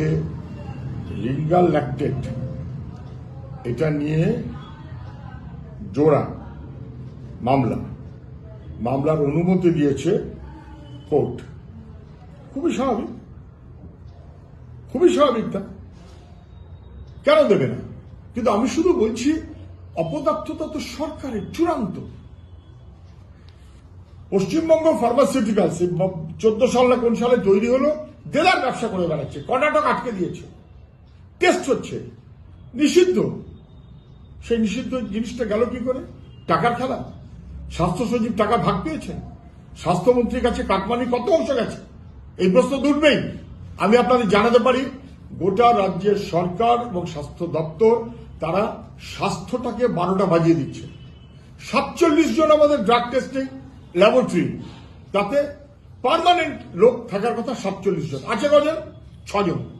যে রিঙ্গাল ল্যাকটেট এটা নিয়ে জোড়া মামলা। মামলার অনুমতি দিয়েছে কোর্ট। খুবই স্বাভাবিক। খুবই স্বাভাবিক তা। কেন দেবে না? কিন্তু আমি শুধু বলছি, অপদার্থতা তো সরকারের চূড়ান্ত। পশ্চিমবঙ্গ ফার্মাসিউটিক্যালস চোদ্দ সাল না কোন সালে তৈরি হলো দেদার ব্যবসা করে বেড়াচ্ছে, কর্ণাটক আটকে দিয়েছে টেস্ট হচ্ছে, নিষিদ্ধ। সেই নিষিদ্ধ জিনিসটা গেল কি করে? টাকার খেলা। স্বাস্থ্য সচিব টাকা ভাগ পেয়েছেন। স্বাস্থ্যমন্ত্রীর কাছে কাটমানি কত অংশ গেছে? এই প্রশ্ন দুটবেই আমি আপনাদের জানাতে পারি, গোটা রাজ্যের সরকার এবং স্বাস্থ্য দপ্তর তারা স্বাস্থ্যটাকে বারোটা বাজিয়ে দিচ্ছে। সাতচল্লিশ জন আমাদের ড্রাগ টেস্টিং ল্যাবরেটরি তাতে পার্মানেন্ট লোক থাকার কথা সাতচল্লিশ জন। আছে কজন? ছজন।